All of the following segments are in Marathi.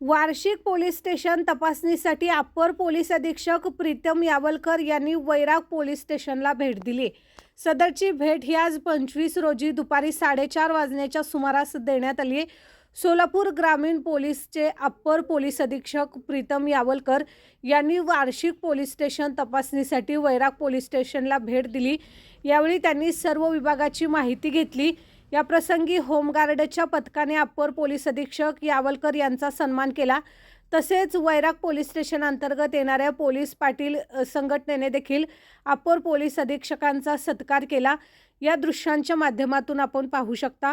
वार्षिक पोलीस स्टेशन तपासणीसाठी अप्पर पोलीस अधीक्षक प्रीतम यावलकर यांनी वैराग पोलीस स्टेशनला भेट दिली. सदरची भेट ही आज पंचवीस रोजी दुपारी साडेचार वाजण्याच्या सुमारास देण्यात आली सोलापूर ग्रामीण पोलीसचे अप्पर पोलीस अधीक्षक प्रीतम यावलकर यांनी वार्षिक पोलीस स्टेशन तपासणीसाठी वैराग पोलीस स्टेशनला भेट दिली. यावेळी त्यांनी सर्व विभागाची माहिती घेतली. या प्रसंगी होमगार्डच्या पथकाने अप्पर पोलीस अधीक्षक यावलकर यांचा सन्मान केला. तसेच वैराग पोलीस स्टेशन अंतर्गत येणाऱ्या पोलीस पाटील संघटनेने देखील अप्पर पोलीस अधीक्षकांचा सत्कार केला. या दृश्यांच्या माध्यमातून आपण पाहू शकता.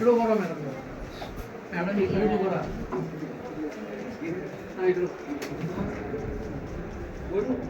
일로 걸어 매너 매너 일로 걸어 아 이리로 뭐로?